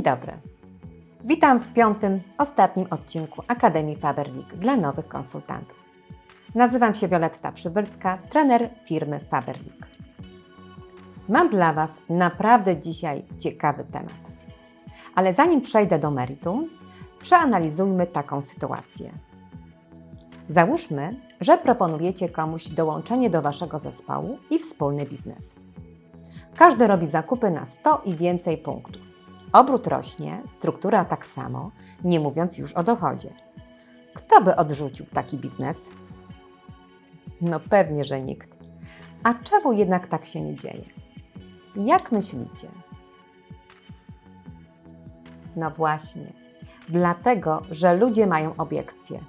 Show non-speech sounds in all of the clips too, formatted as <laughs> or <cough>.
Dzień dobry. Witam w piątym, ostatnim odcinku Akademii Faberlic dla nowych konsultantów. Nazywam się Wioletta Przybylska, trener firmy Faberlic. Mam dla Was naprawdę dzisiaj ciekawy temat. Ale zanim przejdę do meritum, przeanalizujmy taką sytuację. Załóżmy, że proponujecie komuś dołączenie do Waszego zespołu i wspólny biznes. Każdy robi zakupy na 100 i więcej punktów. Obrót rośnie, struktura tak samo, nie mówiąc już o dochodzie. Kto by odrzucił taki biznes? No pewnie, że nikt. A czemu jednak tak się nie dzieje? Jak myślicie? No właśnie, dlatego, że ludzie mają obiekcje.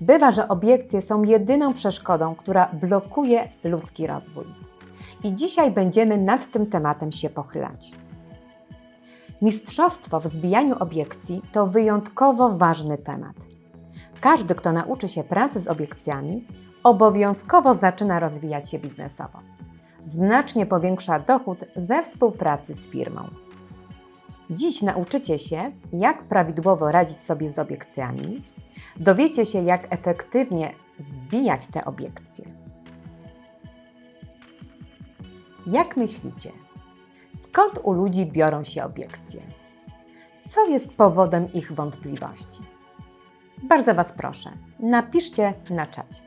Bywa, że obiekcje są jedyną przeszkodą, która blokuje ludzki rozwój. I dzisiaj będziemy nad tym tematem się pochylać. Mistrzostwo w zbijaniu obiekcji to wyjątkowo ważny temat. Każdy, kto nauczy się pracy z obiekcjami, obowiązkowo zaczyna rozwijać się biznesowo. Znacznie powiększa dochód ze współpracy z firmą. Dziś nauczycie się, jak prawidłowo radzić sobie z obiekcjami, dowiecie się, jak efektywnie zbijać te obiekcje. Jak myślicie, skąd u ludzi biorą się obiekcje? Co jest powodem ich wątpliwości? Bardzo Was proszę, napiszcie na czacie.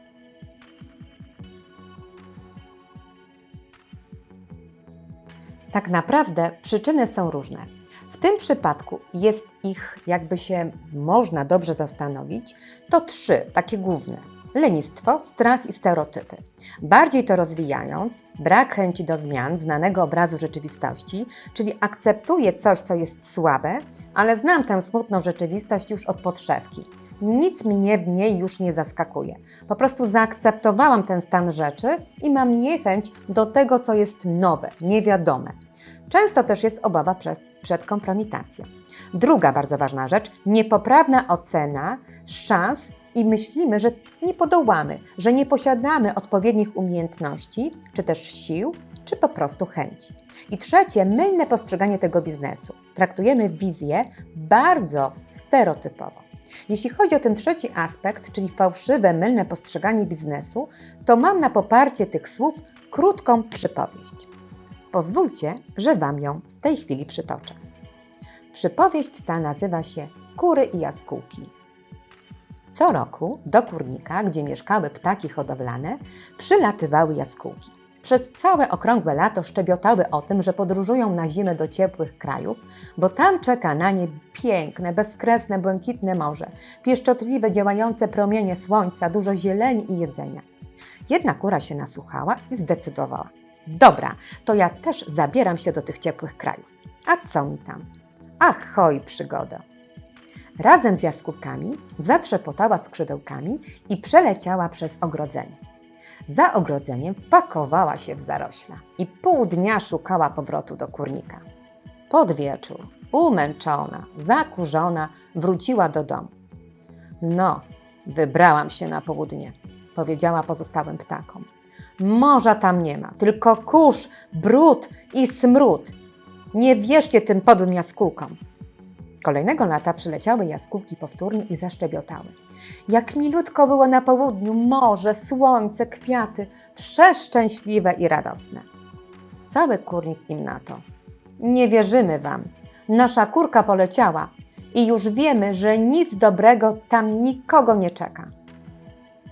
Tak naprawdę przyczyny są różne. W tym przypadku jest ich, jakby się można dobrze zastanowić, to trzy takie główne: lenistwo, strach i stereotypy. Bardziej to rozwijając, brak chęci do zmian znanego obrazu rzeczywistości, czyli akceptuję coś, co jest słabe, ale znam tę smutną rzeczywistość już od podszewki. Nic mnie w niej już nie zaskakuje. Po prostu zaakceptowałam ten stan rzeczy i mam niechęć do tego, co jest nowe, niewiadome. Często też jest obawa przed, przed kompromitacją. Druga bardzo ważna rzecz niepoprawna ocena szans i myślimy, że nie podołamy, że nie posiadamy odpowiednich umiejętności, czy też sił, czy po prostu chęci. I trzecie, mylne postrzeganie tego biznesu. Traktujemy wizję bardzo stereotypowo. Jeśli chodzi o ten trzeci aspekt, czyli fałszywe, mylne postrzeganie biznesu, to mam na poparcie tych słów krótką przypowieść. Pozwólcie, że Wam ją w tej chwili przytoczę. Przypowieść ta nazywa się Kury i jaskółki. Co roku do kurnika, gdzie mieszkały ptaki hodowlane, przylatywały jaskółki. Przez całe okrągłe lato szczebiotały o tym, że podróżują na zimę do ciepłych krajów, bo tam czeka na nie piękne, bezkresne, błękitne morze, pieszczotliwe, działające promienie słońca, dużo zieleni i jedzenia. Jedna kura się nasłuchała i zdecydowała. Dobra, to ja też zabieram się do tych ciepłych krajów. A co mi tam? Ach, hoj, przygoda! Razem z jaskółkami zatrzepotała skrzydełkami i przeleciała przez ogrodzenie. Za ogrodzeniem wpakowała się w zarośla i pół dnia szukała powrotu do kurnika. Pod wieczór, umęczona, zakurzona, wróciła do domu. No, wybrałam się na południe, powiedziała pozostałym ptakom. Morza tam nie ma, tylko kurz, brud i smród. Nie wierzcie tym podłym jaskółkom. Kolejnego lata przyleciały jaskółki powtórnie i zaszczebiotały. Jak milutko było na południu, morze, słońce, kwiaty, przeszczęśliwe i radosne. Cały kurnik im na to. Nie wierzymy wam. Nasza kurka poleciała i już wiemy, że nic dobrego tam nikogo nie czeka.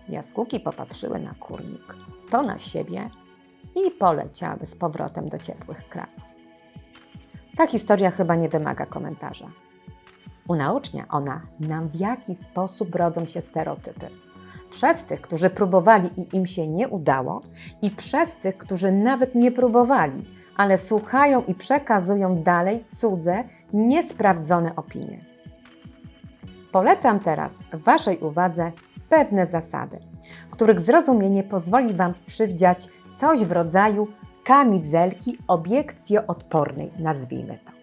Jaskółki popatrzyły na kurnik, to na siebie i poleciały z powrotem do ciepłych krajów. Ta historia chyba nie wymaga komentarza. Unaocznia ona nam, w jaki sposób rodzą się stereotypy. Przez tych, którzy próbowali i im się nie udało, i przez tych, którzy nawet nie próbowali, ale słuchają i przekazują dalej cudze, niesprawdzone opinie. Polecam teraz Waszej uwadze pewne zasady, których zrozumienie pozwoli Wam przywdziać coś w rodzaju kamizelki obiekcjoodpornej, nazwijmy to.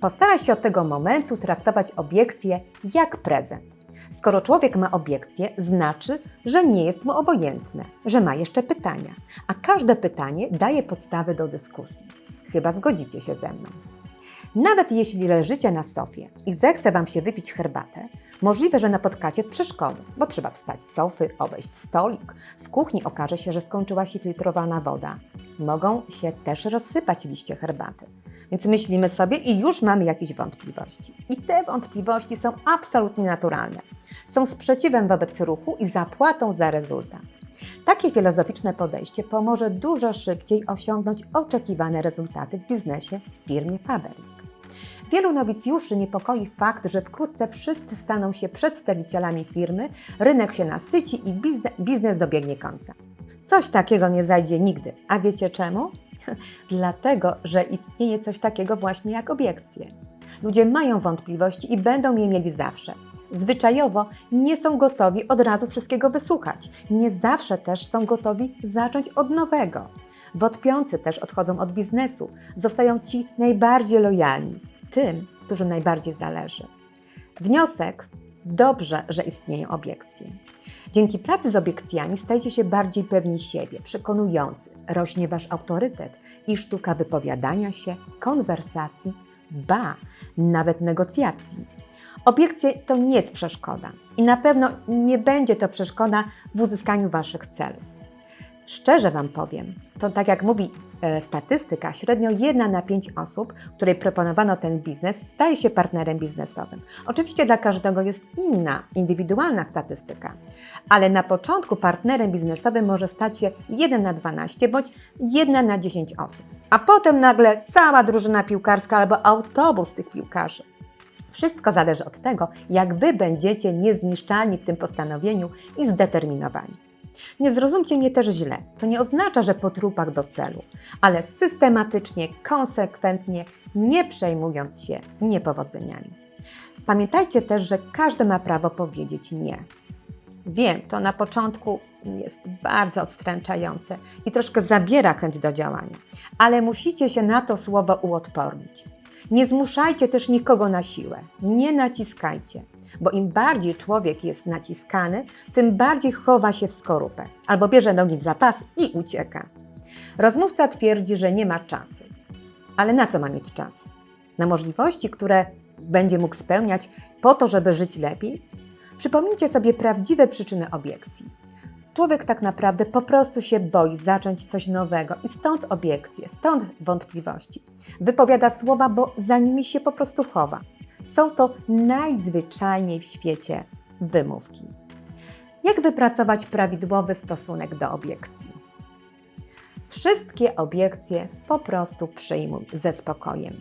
Postaraj się od tego momentu traktować obiekcję jak prezent. Skoro człowiek ma obiekcję, znaczy, że nie jest mu obojętne, że ma jeszcze pytania, a każde pytanie daje podstawy do dyskusji. Chyba zgodzicie się ze mną. Nawet jeśli leżycie na sofie i zechce Wam się wypić herbatę, możliwe, że napotkacie przeszkody, bo trzeba wstać z sofy, obejść stolik. W kuchni okaże się, że skończyła się filtrowana woda. Mogą się też rozsypać liście herbaty. Więc myślimy sobie i już mamy jakieś wątpliwości. I te wątpliwości są absolutnie naturalne. Są sprzeciwem wobec ruchu i zapłatą za rezultat. Takie filozoficzne podejście pomoże dużo szybciej osiągnąć oczekiwane rezultaty w biznesie w firmie Faberik. Wielu nowicjuszy niepokoi fakt, że wkrótce wszyscy staną się przedstawicielami firmy, rynek się nasyci i bizne- biznes dobiegnie końca. Coś takiego nie zajdzie nigdy. A wiecie czemu? <laughs> Dlatego, że istnieje coś takiego właśnie jak obiekcje. Ludzie mają wątpliwości i będą je mieli zawsze. Zwyczajowo nie są gotowi od razu wszystkiego wysłuchać. Nie zawsze też są gotowi zacząć od nowego. Wątpiący też odchodzą od biznesu. Zostają ci najbardziej lojalni, tym, którym najbardziej zależy. Wniosek: dobrze, że istnieją obiekcje. Dzięki pracy z obiekcjami stajecie się bardziej pewni siebie, przekonujący, rośnie wasz autorytet i sztuka wypowiadania się, konwersacji, ba, nawet negocjacji. Obiekcje to nie jest przeszkoda i na pewno nie będzie to przeszkoda w uzyskaniu waszych celów. Szczerze Wam powiem, to tak jak mówi statystyka, średnio jedna na pięć osób, której proponowano ten biznes, staje się partnerem biznesowym. Oczywiście dla każdego jest inna, indywidualna statystyka, ale na początku partnerem biznesowym może stać się 1 na 12 bądź 1 na 10 osób, a potem nagle cała drużyna piłkarska albo autobus tych piłkarzy. Wszystko zależy od tego, jak Wy będziecie niezniszczalni w tym postanowieniu i zdeterminowani. Nie zrozumcie mnie też źle. To nie oznacza, że po trupach do celu, ale systematycznie, konsekwentnie, nie przejmując się niepowodzeniami. Pamiętajcie też, że każdy ma prawo powiedzieć nie. Wiem, to na początku jest bardzo odstręczające i troszkę zabiera chęć do działania, ale musicie się na to słowo uodpornić. Nie zmuszajcie też nikogo na siłę, nie naciskajcie, bo im bardziej człowiek jest naciskany, tym bardziej chowa się w skorupę albo bierze nogi za pas i ucieka. Rozmówca twierdzi, że nie ma czasu. Ale na co ma mieć czas? Na możliwości, które będzie mógł spełniać po to, żeby żyć lepiej? Przypomnijcie sobie prawdziwe przyczyny obiekcji. Człowiek tak naprawdę po prostu się boi zacząć coś nowego i stąd obiekcje, stąd wątpliwości. Wypowiada słowa, bo za nimi się po prostu chowa. Są to najzwyczajniej w świecie wymówki. Jak wypracować prawidłowy stosunek do obiekcji? Wszystkie obiekcje po prostu przyjmuj ze spokojem.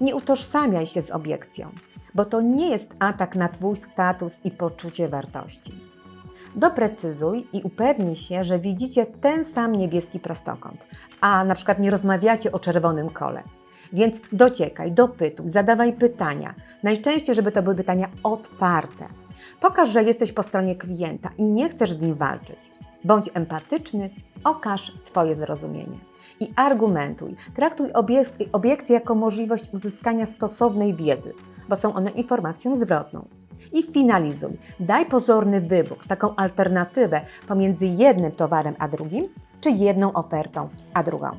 Nie utożsamiaj się z obiekcją, bo to nie jest atak na Twój status i poczucie wartości. Doprecyzuj i upewnij się, że widzicie ten sam niebieski prostokąt, a na przykład nie rozmawiacie o czerwonym kole. Więc dociekaj, dopytuj, zadawaj pytania. Najczęściej, żeby to były pytania otwarte. Pokaż, że jesteś po stronie klienta i nie chcesz z nim walczyć. Bądź empatyczny, okaż swoje zrozumienie. I argumentuj. Traktuj obiek- obiekcje jako możliwość uzyskania stosownej wiedzy, bo są one informacją zwrotną. I finalizuj. Daj pozorny wybór, taką alternatywę pomiędzy jednym towarem a drugim, czy jedną ofertą a drugą.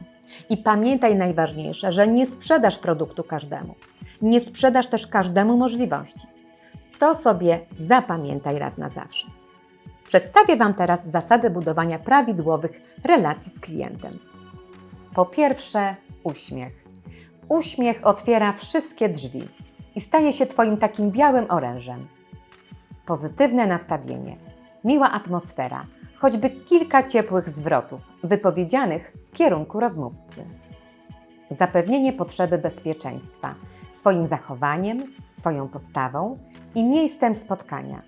I pamiętaj najważniejsze, że nie sprzedasz produktu każdemu. Nie sprzedasz też każdemu możliwości. To sobie zapamiętaj raz na zawsze. Przedstawię Wam teraz zasady budowania prawidłowych relacji z klientem. Po pierwsze, uśmiech. Uśmiech otwiera wszystkie drzwi i staje się Twoim takim białym orężem. Pozytywne nastawienie, miła atmosfera, choćby kilka ciepłych zwrotów wypowiedzianych w kierunku rozmówcy. Zapewnienie potrzeby bezpieczeństwa swoim zachowaniem, swoją postawą i miejscem spotkania.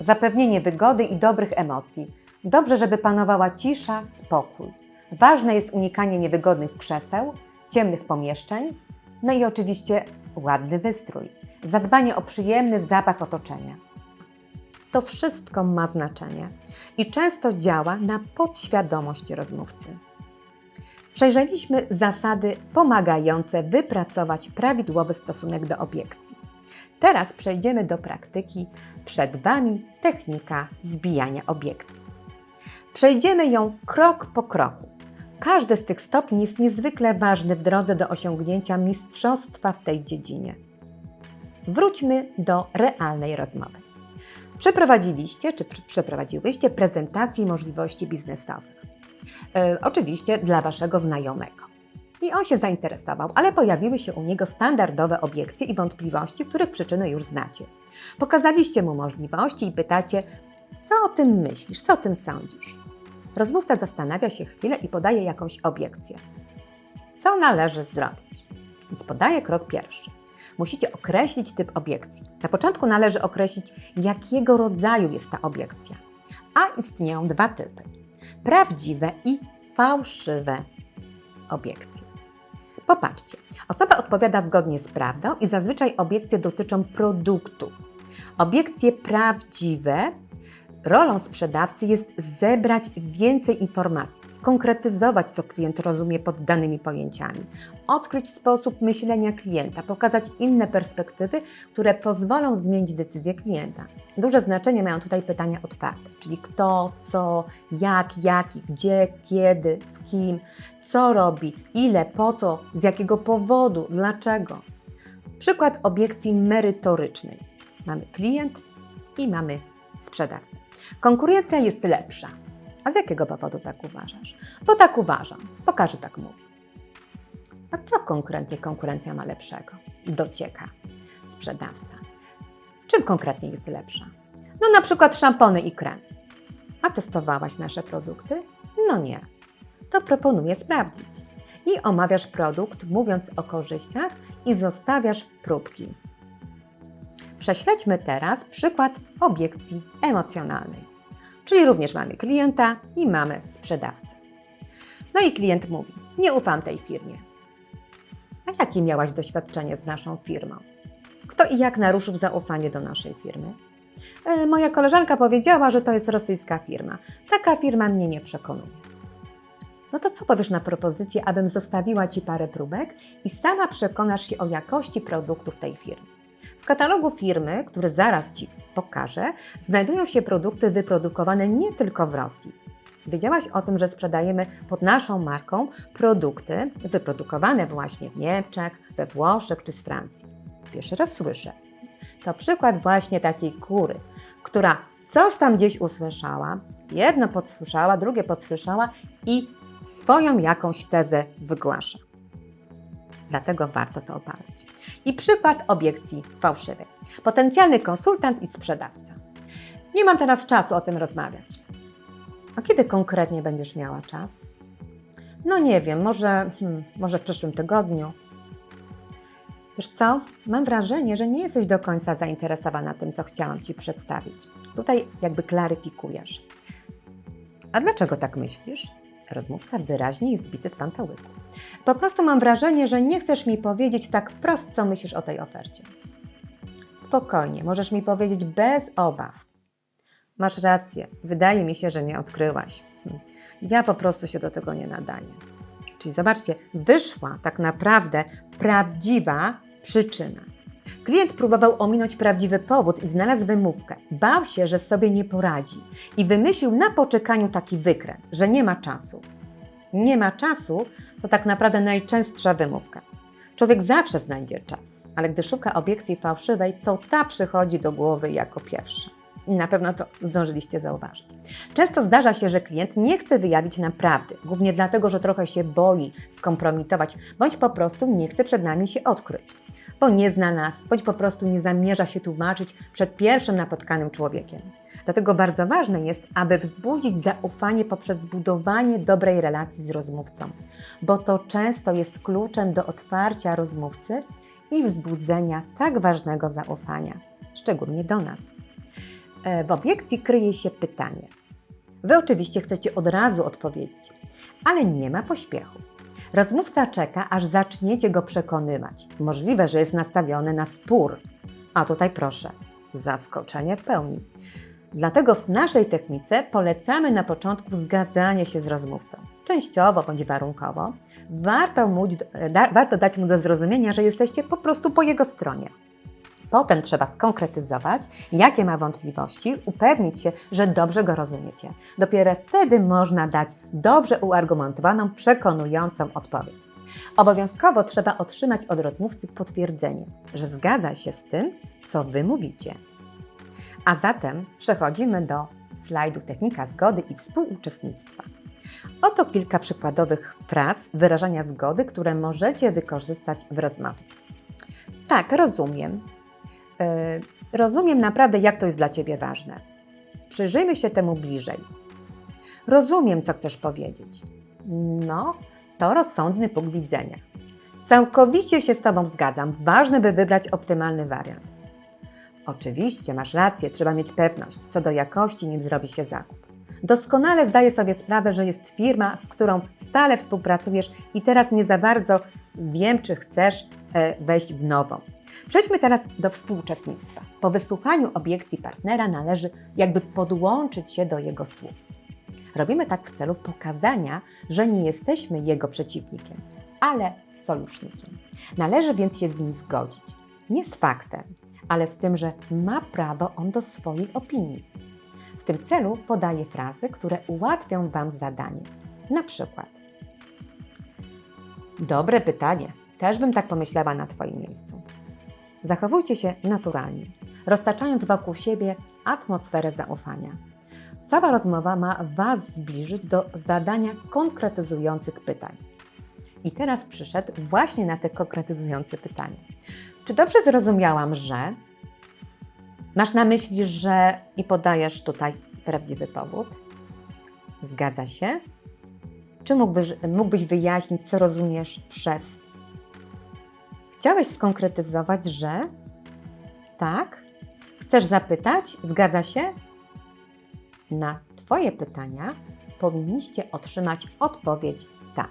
Zapewnienie wygody i dobrych emocji. Dobrze, żeby panowała cisza, spokój. Ważne jest unikanie niewygodnych krzeseł, ciemnych pomieszczeń, no i oczywiście ładny wystrój. Zadbanie o przyjemny zapach otoczenia. To wszystko ma znaczenie i często działa na podświadomość rozmówcy. Przejrzeliśmy zasady pomagające wypracować prawidłowy stosunek do obiekcji. Teraz przejdziemy do praktyki przed Wami technika zbijania obiekcji. Przejdziemy ją krok po kroku. Każdy z tych stopni jest niezwykle ważny w drodze do osiągnięcia mistrzostwa w tej dziedzinie. Wróćmy do realnej rozmowy. Przeprowadziliście, czy pr- przeprowadziłyście prezentację możliwości biznesowych. E, oczywiście dla Waszego znajomego. I on się zainteresował, ale pojawiły się u niego standardowe obiekcje i wątpliwości, których przyczyny już znacie. Pokazaliście mu możliwości i pytacie, co o tym myślisz, co o tym sądzisz? Rozmówca zastanawia się chwilę i podaje jakąś obiekcję. Co należy zrobić? Więc podaje krok pierwszy. Musicie określić typ obiekcji. Na początku należy określić, jakiego rodzaju jest ta obiekcja. A istnieją dwa typy: prawdziwe i fałszywe obiekcje. Popatrzcie, osoba odpowiada zgodnie z prawdą i zazwyczaj obiekcje dotyczą produktu. Obiekcje prawdziwe rolą sprzedawcy jest zebrać więcej informacji, skonkretyzować, co klient rozumie pod danymi pojęciami, odkryć sposób myślenia klienta, pokazać inne perspektywy, które pozwolą zmienić decyzję klienta. Duże znaczenie mają tutaj pytania otwarte, czyli kto, co, jak, jaki, gdzie, kiedy, z kim, co robi, ile, po co, z jakiego powodu, dlaczego. Przykład obiekcji merytorycznej. Mamy klient i mamy sprzedawcę. Konkurencja jest lepsza. A z jakiego powodu tak uważasz? Bo tak uważam, bo każdy tak mówi. A co konkretnie konkurencja ma lepszego? Docieka sprzedawca. W czym konkretnie jest lepsza? No na przykład szampony i krem. A testowałaś nasze produkty? No nie. To proponuję sprawdzić. I omawiasz produkt, mówiąc o korzyściach i zostawiasz próbki. Prześledźmy teraz przykład obiekcji emocjonalnej. Czyli również mamy klienta i mamy sprzedawcę. No i klient mówi: Nie ufam tej firmie. A jakie miałaś doświadczenie z naszą firmą? Kto i jak naruszył zaufanie do naszej firmy? E, moja koleżanka powiedziała, że to jest rosyjska firma. Taka firma mnie nie przekonuje. No to co powiesz na propozycję, abym zostawiła Ci parę próbek i sama przekonasz się o jakości produktów tej firmy? W katalogu firmy, który zaraz Ci pokażę, znajdują się produkty wyprodukowane nie tylko w Rosji. Wiedziałaś o tym, że sprzedajemy pod naszą marką produkty wyprodukowane właśnie w Niemczech, we Włoszech czy z Francji. Pierwszy raz słyszę. To przykład właśnie takiej kury, która coś tam gdzieś usłyszała, jedno podsłyszała, drugie podsłyszała i swoją jakąś tezę wygłasza. Dlatego warto to obalać. I przykład obiekcji fałszywej. Potencjalny konsultant i sprzedawca. Nie mam teraz czasu o tym rozmawiać. A kiedy konkretnie będziesz miała czas? No nie wiem, może, hmm, może w przyszłym tygodniu. Wiesz co? Mam wrażenie, że nie jesteś do końca zainteresowana tym, co chciałam Ci przedstawić. Tutaj jakby klaryfikujesz. A dlaczego tak myślisz? Rozmówca wyraźnie jest zbity z pantałyku. Po prostu mam wrażenie, że nie chcesz mi powiedzieć tak wprost, co myślisz o tej ofercie. Spokojnie, możesz mi powiedzieć bez obaw. Masz rację, wydaje mi się, że nie odkryłaś. Hm. Ja po prostu się do tego nie nadaję. Czyli zobaczcie, wyszła tak naprawdę prawdziwa przyczyna. Klient próbował ominąć prawdziwy powód i znalazł wymówkę. Bał się, że sobie nie poradzi i wymyślił na poczekaniu taki wykręt, że nie ma czasu. Nie ma czasu to tak naprawdę najczęstsza wymówka. Człowiek zawsze znajdzie czas, ale gdy szuka obiekcji fałszywej, to ta przychodzi do głowy jako pierwsza. I na pewno to zdążyliście zauważyć. Często zdarza się, że klient nie chce wyjawić nam prawdy, głównie dlatego, że trochę się boi skompromitować, bądź po prostu nie chce przed nami się odkryć, bo nie zna nas, bądź po prostu nie zamierza się tłumaczyć przed pierwszym napotkanym człowiekiem. Dlatego bardzo ważne jest, aby wzbudzić zaufanie poprzez zbudowanie dobrej relacji z rozmówcą, bo to często jest kluczem do otwarcia rozmówcy i wzbudzenia tak ważnego zaufania, szczególnie do nas. E, W obiekcji kryje się pytanie. Wy oczywiście chcecie od razu odpowiedzieć, ale nie ma pośpiechu. Rozmówca czeka, aż zaczniecie go przekonywać. Możliwe, że jest nastawiony na spór. A tutaj proszę, zaskoczenie w pełni. Dlatego w naszej technice polecamy na początku zgadzanie się z rozmówcą, częściowo bądź warunkowo. Warto, mu, da, warto dać mu do zrozumienia, że jesteście po prostu po jego stronie. Potem trzeba skonkretyzować, jakie ma wątpliwości, upewnić się, że dobrze go rozumiecie. Dopiero wtedy można dać dobrze uargumentowaną, przekonującą odpowiedź. Obowiązkowo trzeba otrzymać od rozmówcy potwierdzenie, że zgadza się z tym, co wy mówicie. A zatem przechodzimy do slajdu technika zgody i współuczestnictwa. Oto kilka przykładowych fraz wyrażania zgody, które możecie wykorzystać w rozmowie. Tak, rozumiem. Yy, rozumiem naprawdę, jak to jest dla Ciebie ważne. Przyjrzyjmy się temu bliżej. Rozumiem, co chcesz powiedzieć. No, to rozsądny punkt widzenia. Całkowicie się z Tobą zgadzam. Ważne, by wybrać optymalny wariant. Oczywiście, masz rację, trzeba mieć pewność co do jakości, nim zrobi się zakup. Doskonale zdaję sobie sprawę, że jest firma, z którą stale współpracujesz i teraz nie za bardzo wiem, czy chcesz e, wejść w nową. Przejdźmy teraz do współuczestnictwa. Po wysłuchaniu obiekcji partnera należy jakby podłączyć się do jego słów. Robimy tak w celu pokazania, że nie jesteśmy jego przeciwnikiem, ale sojusznikiem. Należy więc się z nim zgodzić. Nie z faktem, ale z tym, że ma prawo on do swojej opinii. W tym celu podaję frazy, które ułatwią Wam zadanie. Na przykład: Dobre pytanie. Też bym tak pomyślała na Twoim miejscu. Zachowujcie się naturalnie, roztaczając wokół siebie atmosferę zaufania. Cała rozmowa ma Was zbliżyć do zadania konkretyzujących pytań. I teraz przyszedł właśnie na te konkretyzujące pytania. Czy dobrze zrozumiałam, że masz na myśli, że i podajesz tutaj prawdziwy powód? Zgadza się? Czy mógłbyś, mógłbyś wyjaśnić, co rozumiesz przez? Chciałeś skonkretyzować, że? Tak? Chcesz zapytać? Zgadza się? Na Twoje pytania powinniście otrzymać odpowiedź tak.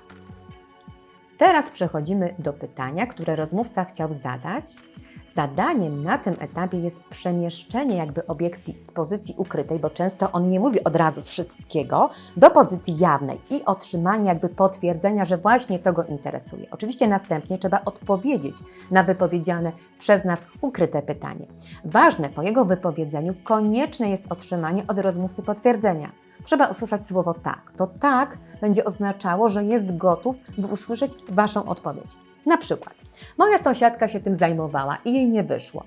Teraz przechodzimy do pytania, które rozmówca chciał zadać. Zadaniem na tym etapie jest przemieszczenie jakby obiekcji z pozycji ukrytej, bo często on nie mówi od razu wszystkiego, do pozycji jawnej i otrzymanie jakby potwierdzenia, że właśnie to go interesuje. Oczywiście następnie trzeba odpowiedzieć na wypowiedziane przez nas ukryte pytanie. Ważne po jego wypowiedzeniu konieczne jest otrzymanie od rozmówcy potwierdzenia. Trzeba usłyszeć słowo tak. To tak będzie oznaczało, że jest gotów, by usłyszeć Waszą odpowiedź. Na przykład, moja sąsiadka się tym zajmowała i jej nie wyszło.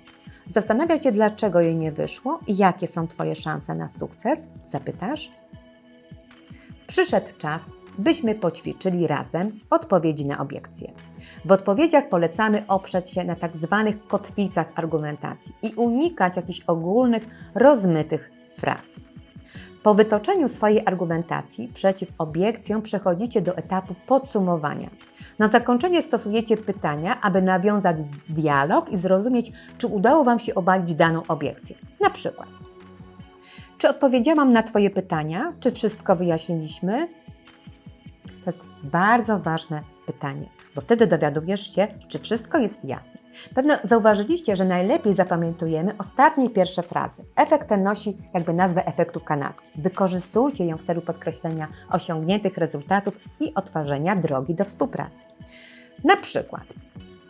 Zastanawia Cię, dlaczego jej nie wyszło i jakie są Twoje szanse na sukces? Zapytasz? Przyszedł czas, byśmy poćwiczyli razem odpowiedzi na obiekcje. W odpowiedziach polecamy oprzeć się na tak zwanych kotwicach argumentacji i unikać jakichś ogólnych, rozmytych fraz. Po wytoczeniu swojej argumentacji przeciw obiekcjom przechodzicie do etapu podsumowania. Na zakończenie stosujecie pytania, aby nawiązać dialog i zrozumieć, czy udało Wam się obalić daną obiekcję. Na przykład, czy odpowiedziałam na Twoje pytania? Czy wszystko wyjaśniliśmy? To jest bardzo ważne pytanie, bo wtedy dowiadujesz się, czy wszystko jest jasne. Pewno zauważyliście, że najlepiej zapamiętujemy ostatnie pierwsze frazy. Efekt ten nosi jakby nazwę efektu kanapki. Wykorzystujcie ją w celu podkreślenia osiągniętych rezultatów i otworzenia drogi do współpracy. Na przykład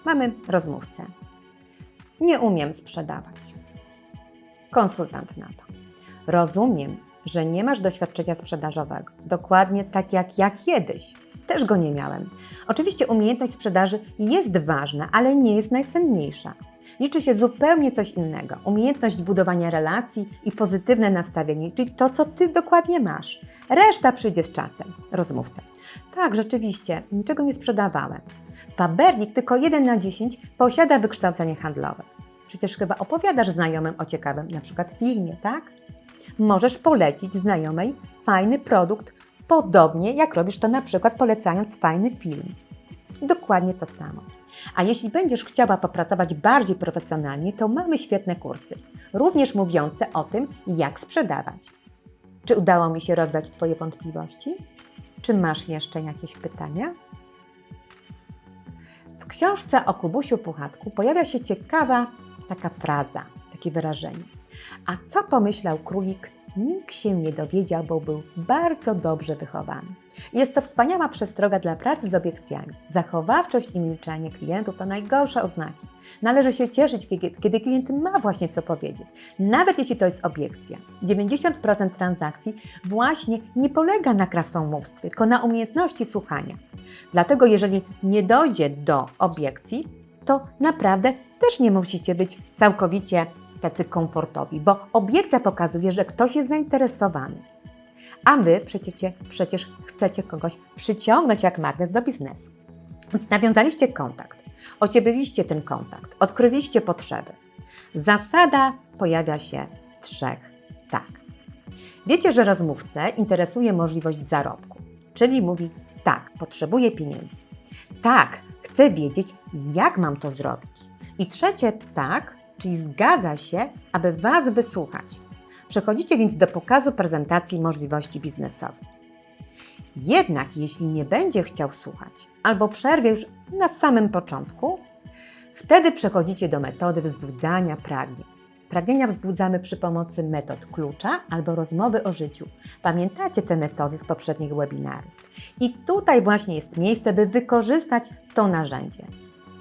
mamy rozmówcę. Nie umiem sprzedawać. Konsultant na to. Rozumiem, że nie masz doświadczenia sprzedażowego. Dokładnie tak jak ja kiedyś. Też go nie miałem. Oczywiście umiejętność sprzedaży jest ważna, ale nie jest najcenniejsza. Liczy się zupełnie coś innego. Umiejętność budowania relacji i pozytywne nastawienie, czyli to, co ty dokładnie masz. Reszta przyjdzie z czasem. Rozmówca. Tak, rzeczywiście, niczego nie sprzedawałem. Fabernik tylko 1 na 10 posiada wykształcenie handlowe. Przecież chyba opowiadasz znajomym o ciekawym na przykład filmie, tak? Możesz polecić znajomej fajny produkt, podobnie jak robisz to na przykład polecając fajny film. To jest dokładnie to samo. A jeśli będziesz chciała popracować bardziej profesjonalnie, to mamy świetne kursy, również mówiące o tym, jak sprzedawać. Czy udało mi się rozwiać Twoje wątpliwości? Czy masz jeszcze jakieś pytania? W książce o Kubusiu Puchatku pojawia się ciekawa taka fraza, takie wyrażenie. A co pomyślał królik, nikt się nie dowiedział, bo był bardzo dobrze wychowany. Jest to wspaniała przestroga dla pracy z obiekcjami. Zachowawczość i milczenie klientów to najgorsze oznaki. Należy się cieszyć, kiedy, klient ma właśnie co powiedzieć, nawet jeśli to jest obiekcja. 90% transakcji właśnie nie polega na krasomówstwie, tylko na umiejętności słuchania. Dlatego, jeżeli nie dojdzie do obiekcji, to naprawdę też nie musicie być całkowicie tacy komfortowi, bo obiekcja pokazuje, że ktoś jest zainteresowany. A wy przecież, przecież chcecie kogoś przyciągnąć jak magnes do biznesu. Więc nawiązaliście kontakt, ociepliliście ten kontakt, odkryliście potrzeby. Zasada pojawia się trzech tak. Wiecie, że rozmówcę interesuje możliwość zarobku, czyli mówi tak, potrzebuję pieniędzy. Tak, chcę wiedzieć, jak mam to zrobić. I trzecie tak, czyli zgadza się, aby Was wysłuchać. Przechodzicie więc do pokazu prezentacji możliwości biznesowych. Jednak jeśli nie będzie chciał słuchać albo przerwie już na samym początku, wtedy przechodzicie do metody wzbudzania pragnień. Pragnienia wzbudzamy przy pomocy metod klucza albo rozmowy o życiu. Pamiętacie te metody z poprzednich webinarów. I tutaj właśnie jest miejsce, by wykorzystać to narzędzie.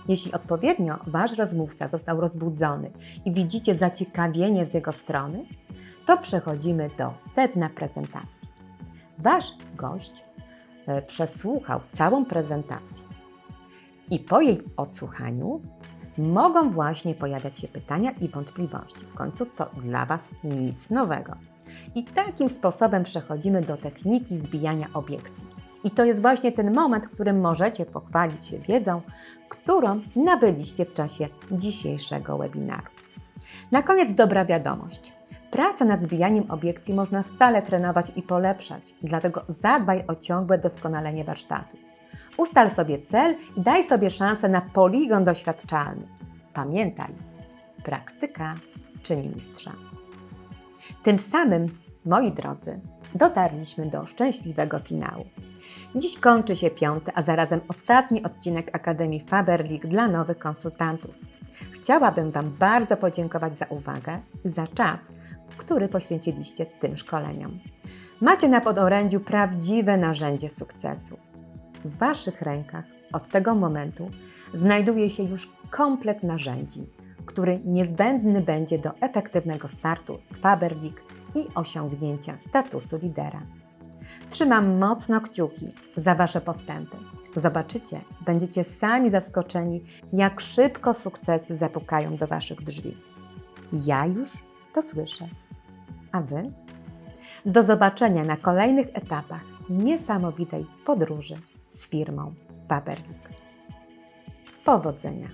Jeśli odpowiednio Wasz rozmówca został rozbudzony i widzicie zaciekawienie z jego strony, to przechodzimy do sedna prezentacji. Wasz gość e, przesłuchał całą prezentację i po jej odsłuchaniu mogą właśnie pojawiać się pytania i wątpliwości. W końcu to dla Was nic nowego. I takim sposobem przechodzimy do techniki zbijania obiekcji. I to jest właśnie ten moment, w którym możecie pochwalić się wiedzą, którą nabyliście w czasie dzisiejszego webinaru. Na koniec dobra wiadomość. Pracę nad zbijaniem obiekcji można stale trenować i polepszać, dlatego zadbaj o ciągłe doskonalenie warsztatu. Ustal sobie cel i daj sobie szansę na poligon doświadczalny. Pamiętaj, praktyka czyni mistrza. Tym samym, moi drodzy, dotarliśmy do szczęśliwego finału. Dziś kończy się piąty, a zarazem ostatni odcinek Akademii Faberlic dla nowych konsultantów. Chciałabym Wam bardzo podziękować za uwagę i za czas, który poświęciliście tym szkoleniom. Macie na podorędziu prawdziwe narzędzie sukcesu. W Waszych rękach od tego momentu znajduje się już komplet narzędzi, który niezbędny będzie do efektywnego startu z Faberlic i osiągnięcia statusu lidera. Trzymam mocno kciuki za Wasze postępy. Zobaczycie, będziecie sami zaskoczeni, jak szybko sukcesy zapukają do Waszych drzwi. Ja już to słyszę. A Wy? Do zobaczenia na kolejnych etapach niesamowitej podróży z firmą Faberlic. Powodzenia!